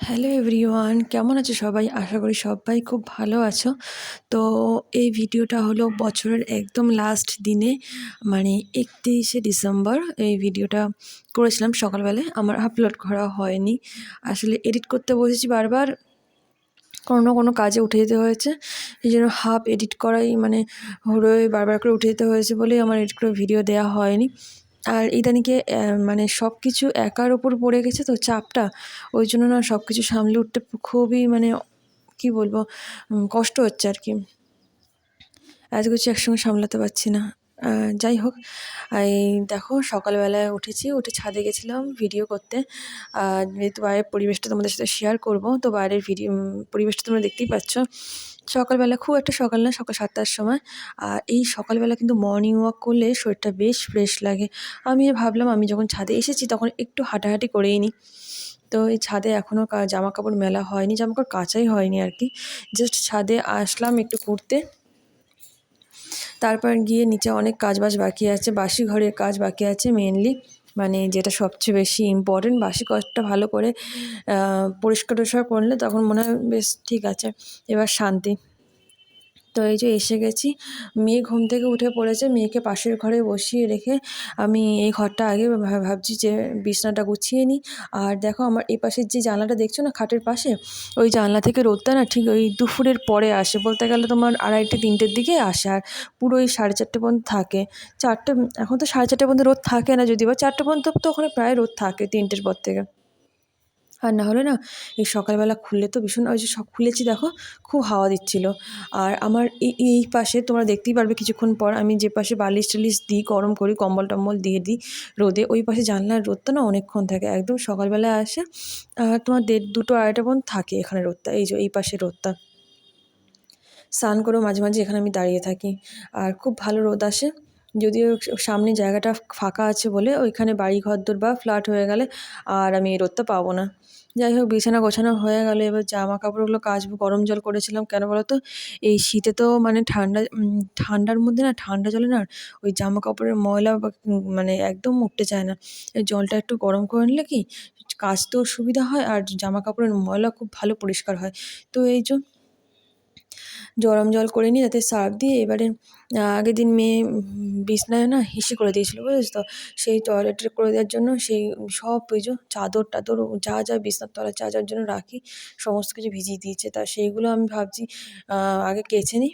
Hello everyone কেমন আছো সবাই? আশা করি সবাই খুব ভালো আছো। তো এই ভিডিওটা হলো বছরের একদম লাস্ট দিনে মানে একত্রিশে ডিসেম্বর। এই ভিডিওটা করেছিলাম সকালবেলায়। আমার আপলোড করা হয়নি। আসলে এডিট করতে বসেছি বারবার। কোনো কোনো কাজে উঠে যেতে হয়েছে। এই জন্য হাফ এডিট করাই মানে হয়ে বারবার করে উঠে যেতে হয়েছে বলেই আমার এডিট করে ভিডিও দেওয়া হয়নি। আর ইদানিকে মানে সব কিছু একার ওপর পড়ে গেছে, তো চাপটা ওই জন্য না সব কিছু সামলে উঠতে খুবই মানে কি বলব কষ্ট হচ্ছে আর কি। এত কিছু একসঙ্গে সামলাতে পারছি না। যাই হোক, এই দেখো সকালবেলায় উঠেছি, উঠে ছাদে গেছিলাম ভিডিও করতে। যেহেতু বাইরের পরিবেশটা তোমাদের সাথে শেয়ার করব, তো বাইরের ভিডিও পরিবেশটা তোমরা দেখতেই পাচ্ছ। সকালবেলা খুব একটা সকাল না, সকাল সাতটার সময়। আর এই সকালবেলা কিন্তু মর্নিং ওয়াক করলে শরীরটা বেশ ফ্রেশ লাগে। আমি ভাবলাম আমি যখন ছাদে এসেছি তখন একটু হাঁটাহাঁটি করেই নিই। তো এই ছাদে এখনও জামা কাপড় মেলা হয়নি জামা কাপড় কাচাই হয়নি আর কি। জাস্ট ছাদে আসলাম একটু ঘুরতে। তারপর গিয়ে নিচে অনেক কাজ বাজ বাকি আছে বাসি ঘরের কাজ বাকি আছে মেনলি মানে যেটা সবচেয়ে বেশি ইম্পর্টেন্ট বাসি কষ্টটা ভালো করে পরিষ্কার টরিষ্কার করলে তখন মনে হয় বেশ ঠিক আছে। এবার শান্তি। তো এই যে এসে গেছি। মেয়ে ঘুম থেকে উঠে পড়েছে। মেয়েকে পাশের ঘরে বসিয়ে রেখে আমি এই ঘরটা আগে ভাবছি যে বিছনাটা গুছিয়ে নিই। আর দেখো আমার এই পাশের যে জানলাটা দেখছ না খাটের পাশে? ওই জানলা থেকে রোদটা না ঠিক ওই দুপুরের পরে আসে। বলতে গেলে তোমার আড়াইটে, তিনটের দিকে আসে। আর পুরো ওই সাড়ে চারটে পর্যন্ত থাকে। চারটে, এখন তো সাড়ে চারটে পর্যন্ত রোদ থাকে না যদি বা। চারটে পর্যন্ত তো ওখানে প্রায় রোদ থাকে তিনটের পর থেকে। আর না হলে না এই সকালবেলা খুললে তো ভীষণ, ওই যে সব খুলেছি দেখো, খুব হাওয়া দিচ্ছিল। আর আমার এই এই পাশে তোমরা দেখতেই পারবে কিছুক্ষণ পর আমি যে পাশে বালিশ টালিশ দিই, গরম করি, কম্বল টম্বল দিয়ে দিই রোদে, ওই পাশে জানলার রোদটা না অনেকক্ষণ থাকে, একদম সকালবেলা আসে। আর তোমার দেড়, দুটো আড়াইটা পর্যন্ত থাকে এখানে রোদটা, এই যে এই পাশে রোদটা। স্নান করেও মাঝে মাঝে এখানে আমি দাঁড়িয়ে থাকি। আর খুব ভালো রোদ আসে। যদিও সামনে জায়গাটা ফাঁকা আছে বলে ওইখানে বাড়ি ঘরদোর বা ফ্ল্যাট হয়ে গেলে আর আমি রোদটা পাবো না। যাই হোক, বিছানা গোছানো হয়ে গেলো। এবার জামা কাপড়গুলো কাচবো, গরম জল করেছিলাম। কেন বলো তো এই শীতে তো মানে ঠান্ডা ঠান্ডার মধ্যে না ঠান্ডা জলে না ওই জামা কাপড়ের ময়লা মানে একদম উঠতে চায় না। জলটা একটু গরম করে নিলে কি, কাচতেও সুবিধা হয় আর জামা কাপড়ের ময়লা খুব ভালো পরিষ্কার হয়। তো এই জন্য গরম জল করে নিই তাতে সার্ফ দিয়ে এবারে আগের দিন মেয়ে বিছনায় না হিসি করে দিয়েছিলো বুঝেছ তো? সেই টয়লেট করে দেওয়ার জন্য সেই সব যে চাদর টাদর, যা যা বিছনার তলায় যা যার জন্য রাখি, সমস্ত কিছু ভিজিয়ে দিয়েছে। তা সেইগুলো আমি ভাবছি আগে কেচে নিই।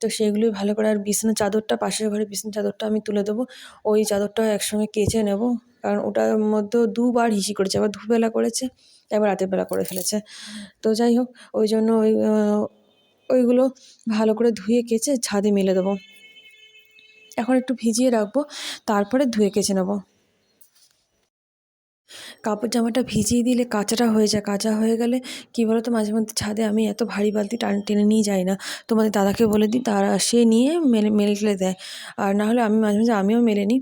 তো সেগুলো ভালো করে আর বিছানার চাদরটা, পাশের ঘরে বিছানার চাদরটা আমি তুলে দেবো। ওই চাদরটা একসঙ্গে কেচে নেব। কারণ ওটার মধ্যেও দুবার হিসি করেছে, আবার দুবেলা করেছে একবার রাতের বেলা করে ফেলেছে। তো যাই হোক, ওই জন্য ওই ওইগুলো ভালো করে ধুয়ে কেচে ছাদে মেলে দেবো। এখন একটু ভিজিয়ে রাখব, তারপরে ধুয়ে কেচে নেব। কাপড় জামাটা ভিজিয়ে দিলে কাঁচাটা হয়ে যায়। কাঁচা হয়ে গেলে কী বলো তো মাঝে মধ্যে ছাদে আমি এত ভারী বালতি টান টেনে নিয়ে যাই না। তোমাদের দাদাকে বলে দিই, তারা সে নিয়ে মেলে মেলে দেয়। আর না হলে আমি মাঝে মাঝে আমিও মেলে নিই।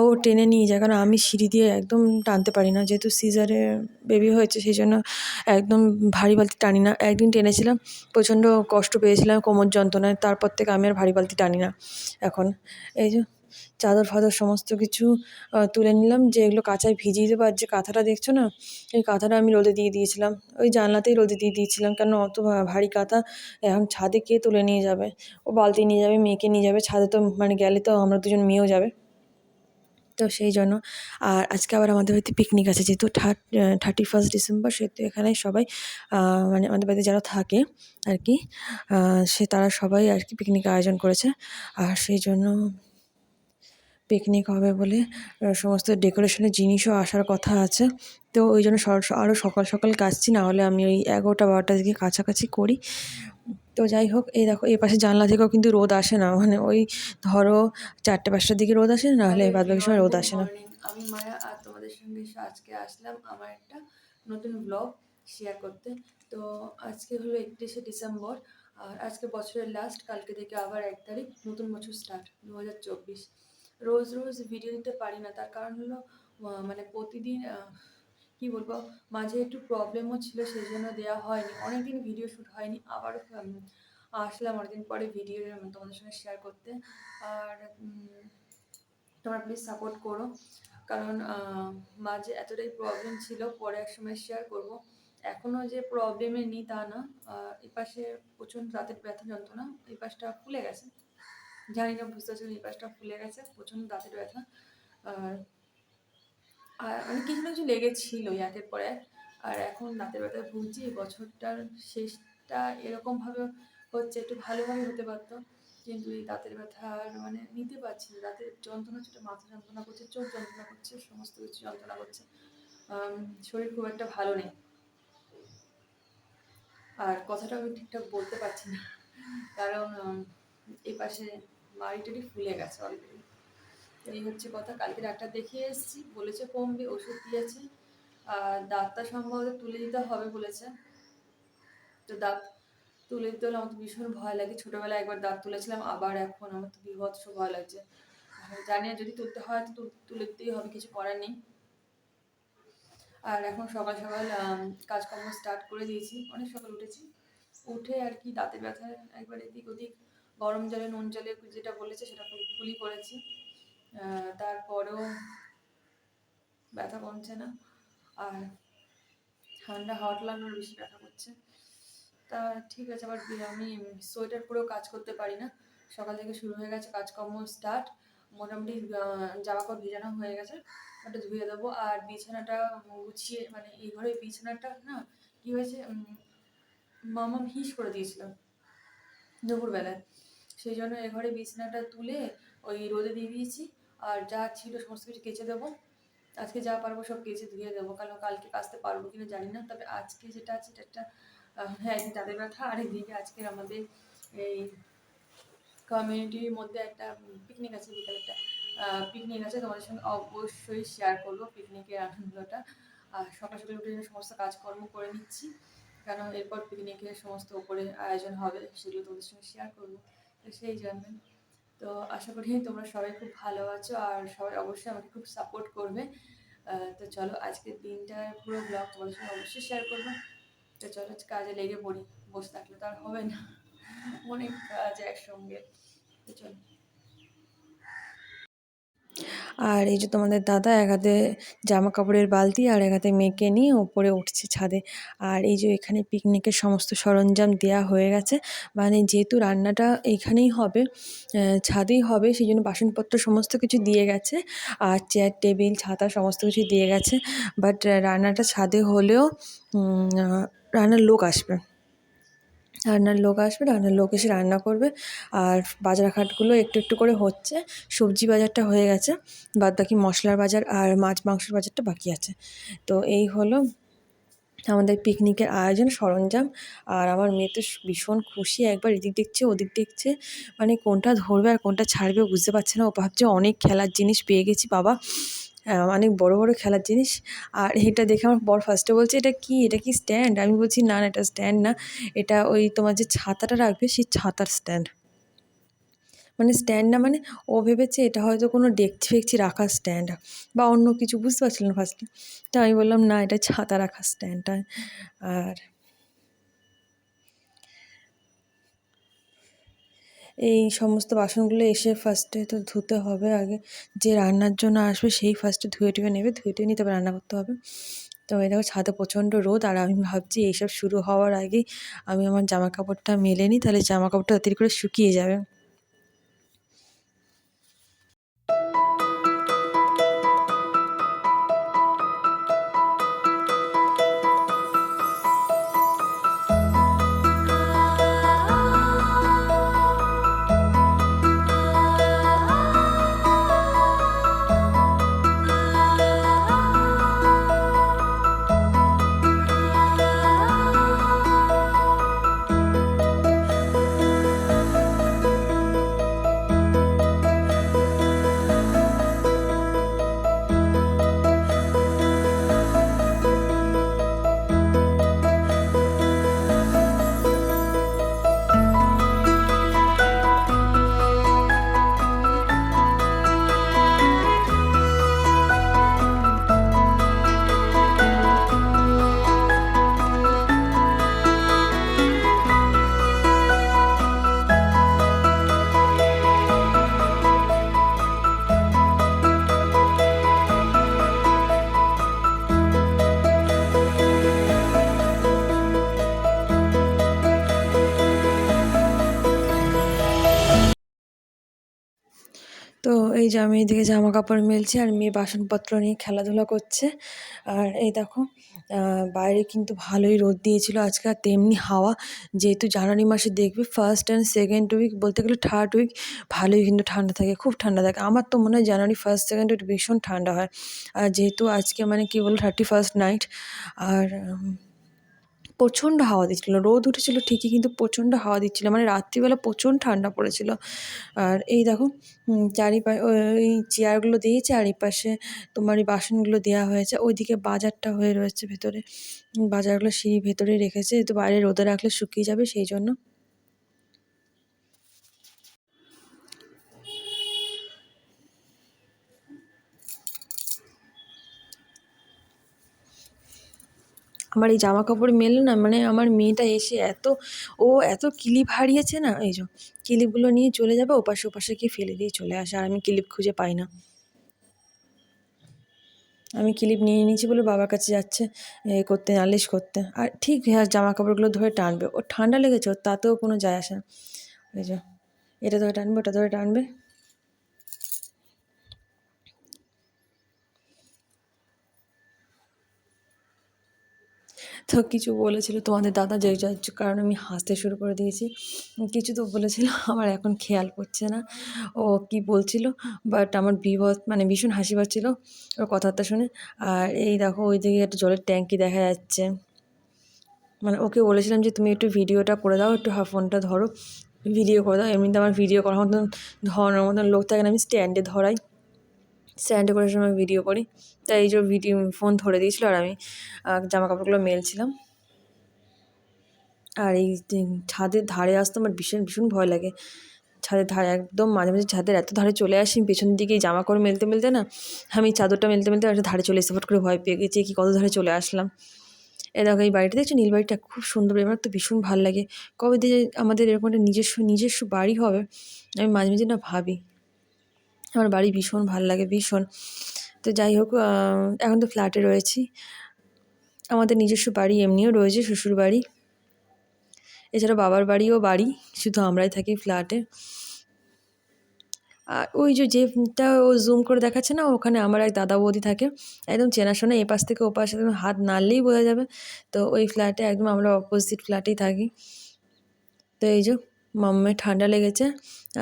ও টেনে নিয়ে যায়। কারণ আমি সিঁড়ি দিয়ে একদম টানতে পারি না। যেহেতু সিজারে বেবি হয়েছে, সেই জন্য একদম ভারী বালতি টানি না। একদিন টেনেছিলাম, প্রচণ্ড কষ্ট পেয়েছিলাম কোমর যন্ত্রণায়। তারপর থেকে আমি আর ভারী বালতি টানি না এখন। এই যে চাদর ফাদর সমস্ত কিছু তুলে নিলাম। যে এগুলো কাঁচায় ভিজিয়ে দেবো, আর যে কাঁথাটা দেখছ না, এই কাঁথাটা আমি রোদে দিয়ে দিয়েছিলাম। ওই জানলাতেই রোদে দিয়ে দিয়েছিলাম কেন অত ভারী কাঁথা। এখন ছাদে কে তুলে নিয়ে যাবে? ও বালতি নিয়ে যাবে, মেয়েকে নিয়ে যাবে, ছাদে তো মানে গেলে তো আমরা দুজন মেয়েও যাবে। তো সেই জন্য, আর আজকে আবার আমাদের বাড়িতে পিকনিক আছে, যেহেতু থার্টি ফার্স্ট ডিসেম্বর সেহেতু এখানে সবাই মানে আমাদের বাড়িতে যারা থাকে আর কি সে তারা সবাই আর কি পিকনিক আয়োজন করেছে। আর সেই জন্য পিকনিক হবে বলে সমস্ত ডেকোরেশনের জিনিসও আসার কথা আছে। তো ওই জন্য আরও সকাল সকাল কাচছি না হলে আমি ওই এগারোটা বারোটার দিকে কাছাকাছি করি। তো যাই হোক, এই দেখো, এই পাশে জানলা থেকেও কিন্তু রোদ আসে না। মানে ওই ধরো চারটে পাঁচটার দিকে রোদ আসে, না হলে বাদ বাকি সময় রোদ আসে না। আমি মায়া, আর তোমাদের সঙ্গে আজকে আসলাম আমার একটা নতুন ব্লগ শেয়ার করতে। তো আজকে হলো একত্রিশে ডিসেম্বর, আর আজকে বছরের লাস্ট কালকে থেকে আবার এক তারিখ, নতুন বছর স্টার্ট দু হাজার চব্বিশ। রোজ রোজ ভিডিও দিতে পারি না। তার কারণ হলো মানে প্রতিদিন কি বলব, মাঝে একটু প্রবলেমও ছিল সেই জন্য দেওয়া হয়নি। অনেকদিন ভিডিও শ্যুট হয়নি, আবার আসলাম অনেকদিন পরে ভিডিও তোমাদের সঙ্গে শেয়ার করতে। আর তোমরা প্লিজ সাপোর্ট করো। কারণ মাঝে এতটাই প্রবলেম ছিল, পরে এক সময় শেয়ার করব। এখনও যে প্রবলেমে নেই তা না। এপাশে প্রচণ্ড দাঁতের ব্যথা যন্ত্রণা এই পাশটা ফুলে গেছে। জানি না বুঝতে পারছি এই পাশটা ফুলে গেছে প্রচণ্ড দাঁতের ব্যথা। আর আর মানে কিছু না কিছু লেগেছিল একের পর। এক আর এখন দাঁতের ব্যথায় ভুগছি এই বছরটার শেষটা এরকমভাবে হচ্ছে একটু ভালোভাবে হতে পারতো। কিন্তু এই দাঁতের ব্যথা মানে নিতে পারছি না দাঁতের যন্ত্রণা হচ্ছে মাথা যন্ত্রণা করছে চোখ যন্ত্রণা করছে সমস্ত কিছু যন্ত্রণা করছে। শরীর খুব একটা ভালো নেই। আর কথাটা আমি ঠিকঠাক বলতে পারছি না কারণ উম, এই পাশে মাড়িটারি ফুলে গেছে অলরেডি এই হচ্ছে কথা, কালকে ডাক্তার দেখিয়ে এসেছি, বলেছে কমবে, ওষুধ দিয়েছে। আর দাঁতটা সম্ভবত তুলে দিতে হবে বলেছে। তো দাঁত তুলে দিতে হলে আমার তো ভীষণ ভয় লাগে। ছোটোবেলায় একবার দাঁত তুলেছিলাম, আবার এখন আমার তো বিভৎস ভয় লাগছে। জানি না, যদি তুলতে হয় তো তুলে দিতেই হবে, কিছু করার নেই। আর এখন সকাল সকাল কাজকর্ম স্টার্ট করে দিয়েছি। অনেক সকাল উঠেছি। উঠে আর কি দাঁতের ব্যথা একবার এদিক ওদিক গরম জলে নুন জলে যেটা বলেছে সেটা কুলি করেছি। তারপরেও ব্যথা কমছে না। আর ঠান্ডা হাওয়াটা লাগলে বেশি ব্যথা করছে। তা ঠিক আছে আবার আমি সোয়েটার পরেও কাজ করতে পারি না। সকাল থেকে শুরু হয়ে গেছে কাজকর্ম স্টার্ট মোটামুটি জামা ভিজানো হয়ে গেছে ওটা ধুয়ে দেবো। আর বিছানাটা গুছিয়ে মানে এই ঘরে বিছানাটা না কি হয়েছে উম, মামা হিস করে দিয়েছিল দুপুরবেলায়। সেই জন্য এ ঘরে বিছানাটা তুলে ওই রোদে দিয়ে দিয়েছি। আর যা ছিল সমস্ত কিছু কেচে দেবো। আজকে যা পারব সব কেচে ধুয়ে দেবো। কারণ কালকে কাচতে পারব কিনা জানি না। তবে আজকে যেটা আছে এটা একটা হ্যাঁ একদিন তাদের ব্যথা আর একদিকে আজকে আমাদের এই কমিউনিটির মধ্যে একটা পিকনিক আছে। বিকালে একটা পিকনিক আছে। তোমাদের সঙ্গে অবশ্যই শেয়ার করব পিকনিকের আনন্দটা। আর সকাল সকাল উঠে সমস্ত কাজকর্ম করে নিচ্ছি। কারণ এরপর পিকনিকের সমস্ত উপরে আয়োজন হবে, সেগুলো তোমাদের সঙ্গে শেয়ার করব। সেই জন্য। তো আশা করি তোমরা সবাই খুব ভালো আছো আর সবাই অবশ্যই আমাকে খুব সাপোর্ট করবে। তো চলো আজকের দিনটার পুরো ব্লগ তোমাদের সঙ্গে অবশ্যই শেয়ার করব। তো চলো কাজে লেগে পড়ি। বসে থাকলে তো আর হবে না। অনেক কাজ একসঙ্গে। তো চলো। আর এই যে তোমাদের দাদা এক হাতে জামা কাপড়ের বালতি আর এক হাতে মেয়েকে নিয়ে ওপরে উঠছে ছাদে। আর এই যে এখানে পিকনিকের সমস্ত সরঞ্জাম দেয়া হয়ে গেছে। মানে যেহেতু রান্নাটা এইখানেই হবে ছাদেই হবে সেই জন্য বাসনপত্র সমস্ত কিছু দিয়ে গেছে। আর চেয়ার টেবিল ছাতা সমস্ত কিছু দিয়ে গেছে। বাট রান্নাটা ছাদে হলেও রান্নার লোক আসবে। রান্নার লোক আসবে, রান্নার লোক এসে রান্না করবে। আর বাজারঘাটগুলো একটু একটু করে হচ্ছে। সবজি বাজারটা হয়ে গেছে, বাদ বাকি মশলার বাজার আর মাছ মাংসের বাজারটা বাকি আছে। তো এই হলো আমাদের পিকনিকের আয়োজন, সরঞ্জাম। আর আমার মেয়ে তো ভীষণ খুশি, একবার এদিক দেখছে, ওদিক দেখছে। মানে কোনটা ধরবে আর কোনটা ছাড়বে বুঝতে পারছে না। ও ভাবছে অনেক খেলার জিনিস পেয়ে গেছি, বাবা। অনেক বড় বড় খেলার জিনিস। আর এটা দেখে আমার বর ফার্স্টে বলছে, এটা কি? এটা কি স্ট্যান্ড আমি বলছি, না না, এটা স্ট্যান্ড না। এটা ওই তোমার যে ছাতাটা রাখবে, সেই ছাতার স্ট্যান্ড মানে স্ট্যান্ড না মানে ও ভেবেছে এটা হয়তো কোনো ডেকচি ফেকচি রাখার স্ট্যান্ড বা অন্য কিছু, বুঝতে পারছিল না ফার্স্টে তো আমি বললাম, না, এটা ছাতা রাখার স্ট্যান্ডটা আর এই সমস্ত বাসনগুলো এসে ফার্স্টে তো ধুতে হবে আগে। যে রান্নার জন্য আসবে সেই ফার্স্টে ধুয়ে টুয়ে নেবে, ধুয়ে টুয়ে নিয়ে তবে রান্না করতে হবে। তো এই দেখো ছাদে প্রচণ্ড রোদ, আর আমি ভাবছি এইসব শুরু হওয়ার আগেই আমি আমার জামা কাপড়টা মেলে নিই, তাহলে জামা কাপড়টা তাড়াতাড়ি করে শুকিয়ে যাবে। এই যে আমি এদিকে জামা কাপড় মেলছি আর মেয়ে বাসনপত্র নিয়ে খেলাধুলা করছে। আর এই দেখো বাইরে কিন্তু ভালোই রোদ দিয়েছিল, আজকে আর তেমনি হাওয়া। যেহেতু জানুয়ারি মাসে দেখবি ফার্স্ট অ্যান্ড সেকেন্ড উইক বলতে গেলে থার্ড উইক ভালোই কিন্তু ঠান্ডা থাকে, খুব ঠান্ডা থাকে। আমার তো মনে হয় জানুয়ারি ফার্স্ট সেকেন্ড উইক ভীষণ ঠান্ডা হয়। আর যেহেতু আজকে মানে কি বলব থার্টি ফার্স্ট নাইট আর প্রচণ্ড হাওয়া দিচ্ছিল, রোদ উঠেছিল ঠিকই কিন্তু প্রচণ্ড হাওয়া দিচ্ছিল মানে রাত্রিবেলা প্রচণ্ড ঠান্ডা পড়েছিল। আর এই দেখো চারিপা ওই চেয়ারগুলো দিয়ে চারিপাশে তোমার এই বাসনগুলো দেওয়া হয়েছে, ওইদিকে বাজারটা হয়ে রয়েছে ভেতরে। বাজারগুলো সিঁড়ি ভেতরে রেখেছে তো বাইরে রোদে রাখলে শুকিয়ে যাবে সেই জন্য। আমার এই জামা কাপড় মেলে না মানে আমার মেয়েটা এসে এত, ও এত কিলিপ হারিয়েছে না, এই যে ক্লিপগুলো নিয়ে চলে যাবে, ওপাশে ওপাশে গিয়ে ফেলে দিয়ে চলে আসে, আর আমি ক্লিপ খুঁজে পাই না। আমি ক্লিপ নিয়ে নিয়েছি বলে বাবার কাছে যাচ্ছে, এ করতে, নালিশ করতে, আর ঠিক হ্যাঁ জামা কাপড়গুলো ধরে টানবে, ওর ঠান্ডা লেগেছে, ওর তাতেও কোনো যায় আসে না। এই যে, এটা ধরে টানবে, ওটা ধরে টানবে তো কিছু বলেছিল তোমাদের দাদা, যে কারণে আমি হাসতে শুরু করে দিয়েছি। কিছু তো বলেছিল, আমার এখন খেয়াল পড়ছে না। ও কি বলছিল বাট আমার বিভৎ মানে ভীষণ হাসি পাচ্ছিল ওর কথাটা শুনে। আর এই দেখো ওই দিকে একটা জলের ট্যাঙ্কি দেখা যাচ্ছে। মানে ওকে বলেছিলাম যে, তুমি একটু ভিডিওটা করে দাও, একটু ফোনটা ধরো, ভিডিও করে দাও। এমনিতে আমার ভিডিও করার মতন ধরানোর মতন লোক থাকে না, আমি স্ট্যান্ডে ধরাই। স্ট্যান্ডে করে সময় ভিডিও করি। তাই এই যে ভিডিও, ফোন ধরে দিয়েছিলো আর আমি জামা কাপড়গুলো মেলছিলাম। আর এই ছাদের ধারে আসতে আমার ভীষণ ভীষণ ভয় লাগে। ছাদের ধারে একদম মাঝে মাঝে ছাদের এত ধারে চলে আসি পেছন দিকে জামা কাপড় মেলতে মেলতে না, আমি চাদরটা মেলতে মেলতে একটা ধারে চলে এসে ফট করে ভয় পেয়ে গেছি, কি কত ধারে চলে আসলাম। এ দেখো এই বাড়িটা, দেখছ নীল বাড়িটা? খুব সুন্দর, আমার তো ভীষণ ভালো লাগে। কবে দিয়ে আমাদের এরকম একটা নিজস্ব নিজস্ব বাড়ি হবে, আমি মাঝে মাঝে না ভাবি। আমার বাড়ি ভীষণ ভালো লাগে, ভীষণ। তো যাই হোক এখন তো ফ্ল্যাটে রয়েছি। আমাদের নিজস্ব বাড়ি এমনিও রয়েছে, শ্বশুর বাড়ি। এছাড়া বাবার বাড়িও বাড়ি, শুধু আমরাই থাকি ফ্ল্যাটে আর ওই যে যেটা ও জুম করে দেখাচ্ছে না, ওখানে আমার এক দাদা বৌদি থাকে, একদম চেনাশোনা এ পাশ থেকে ও পাশে, একদম হাত নাড়লেই বোঝা যাবে। তো ওই ফ্ল্যাটে একদম আমরা অপোজিট ফ্ল্যাটেই থাকি। তো এই যে মাম্মায় ঠান্ডা লেগেছে।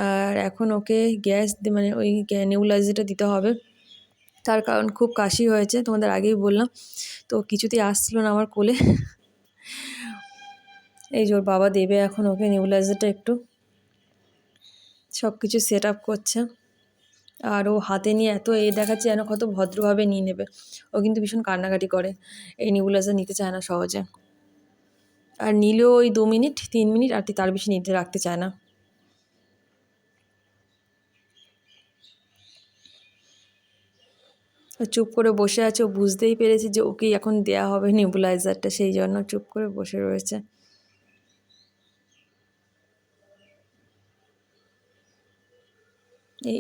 আর এখন ওকে গ্যাস মানে ওই নেউলাইজারটা দিতে হবে। তার কারণ খুব কাশি হয়েছে, তোমাদের আগেই বললাম। তো কিছুতেই আসছিল না আমার কোলে। এই যে ওর বাবা দেবে এখন ওকে নেউলাইজারটা একটু। সব কিছু সেট আপ করছে। আর ও হাতে নিয়ে এত এ দেখাচ্ছে যেন কত ভদ্রভাবে নিয়ে নেবে। ও কিন্তু ভীষণ কান্নাকাটি করে। এই নেবুলাইজার নিতে চায় না সহজে। আর নিলেও ওই দু মিনিট, তিন মিনিট আর তার বেশি নিতে রাখতে চায় না। চুপ করে বসে আছে, ও বুঝতেই পেরেছে যে ওকেই এখন দেয়া হবে নেবুলাইজারটা, সেই জন্য চুপ করে বসে রয়েছে।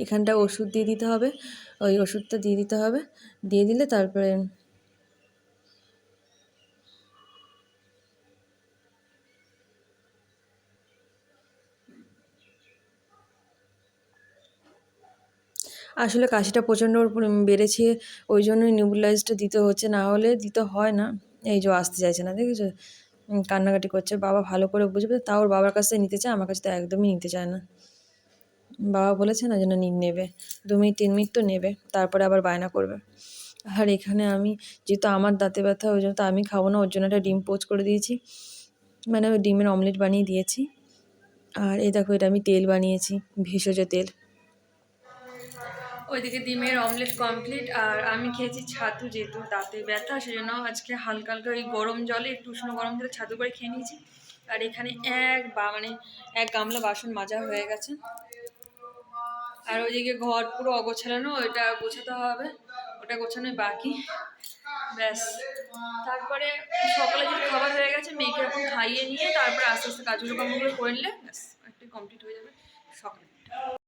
এখানটা ওষুধ দিয়ে দিতে হবে, ওই ওষুধটা দিয়ে দিতে হবে, দিয়ে দিলে তারপরে আসলে কাশিটা প্রচণ্ড বেড়েছে, ওই জন্যই নিউবুলাইজটা দিতে হচ্ছে, না হলে দিতে হয় না। এই যে আসতে চাইছে না, দেখেছ? কান্নাকাটি করছে, বাবা ভালো করে বুঝবে, তাও ওর বাবার কাছ থেকে নিতে চায়, আমার কাছে তো একদমই নিতে চায় না। বাবা বলেছে না যেন নেবে, দু মিনিট, তিন মিনিট তো নেবে, তারপরে আবার বায়না করবে। আর এখানে আমি, যেহেতু আমার দাঁতে ব্যথা, ওই জন্য তো আমি খাব না, ওর জন্য একটা ডিম পোচ করে দিয়েছি। মানে ওই ডিমের অমলেট বানিয়ে দিয়েছি। আর এই দেখো, এটা আমি তেল বানিয়েছি, ভেষজ তেল। ওইদিকে ডিমের অমলেট কমপ্লিট আর আমি খেয়েছি ছাতু যেহেতু দাঁতে ব্যথা, সেজন্য আজকে হালকা হালকা ওই গরম জলে একটু উষ্ণ গরম জলে ছাতু করে খেয়ে নিয়েছি। আর এখানে এক বা মানে এক গামলা বাসন মাজা হয়ে গেছে। আর ওইদিকে ঘর পুরো অগোছালানো, ওইটা গোছাতে হবে, ওটা গোছানোই বাকি। ব্যাস। তারপরে সকালে যে খাবার হয়ে গেছে, মেয়েকে এখন খাইয়ে নিয়ে তারপরে আস্তে আস্তে কাজগুলো কর্মগুলো করে নিলে ব্যাস একটু কমপ্লিট হয়ে যাবে সকালে।